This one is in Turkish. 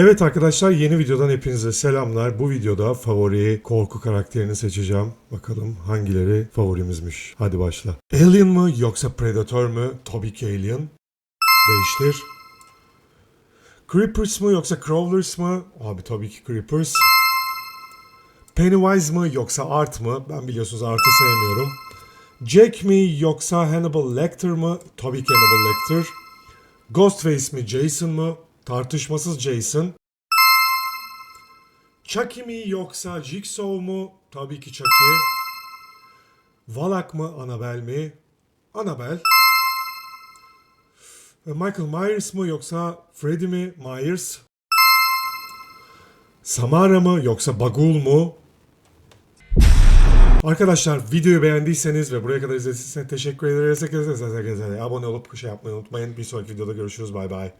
Evet arkadaşlar yeni videodan hepinize selamlar. Bu videoda favori korku karakterini seçeceğim. Bakalım hangileri favorimizmiş. Hadi başla. Alien mı yoksa Predator mı? Tabii ki Alien. Değiştir. Creepers mı yoksa Crawlers mı? Abi tabii ki Creepers. Pennywise mı yoksa Art mı? Ben biliyorsunuz Art'ı sevmiyorum. Jack mi yoksa Hannibal Lecter mı? Tabii ki Hannibal Lecter. Ghostface mi Jason mı? Tartışmasız Jason. Chucky mi yoksa Jigsaw mu? Tabii ki Chucky. Valak mı Annabelle mi? Annabelle. E, Michael Myers mı yoksa Freddy mi? Myers. Samara mı yoksa Bagul mu? Arkadaşlar videoyu beğendiyseniz ve buraya kadar izlediyseniz teşekkür ederiz. Abone olup şey yapmayı unutmayın. Bir sonraki videoda görüşürüz. Bay bay.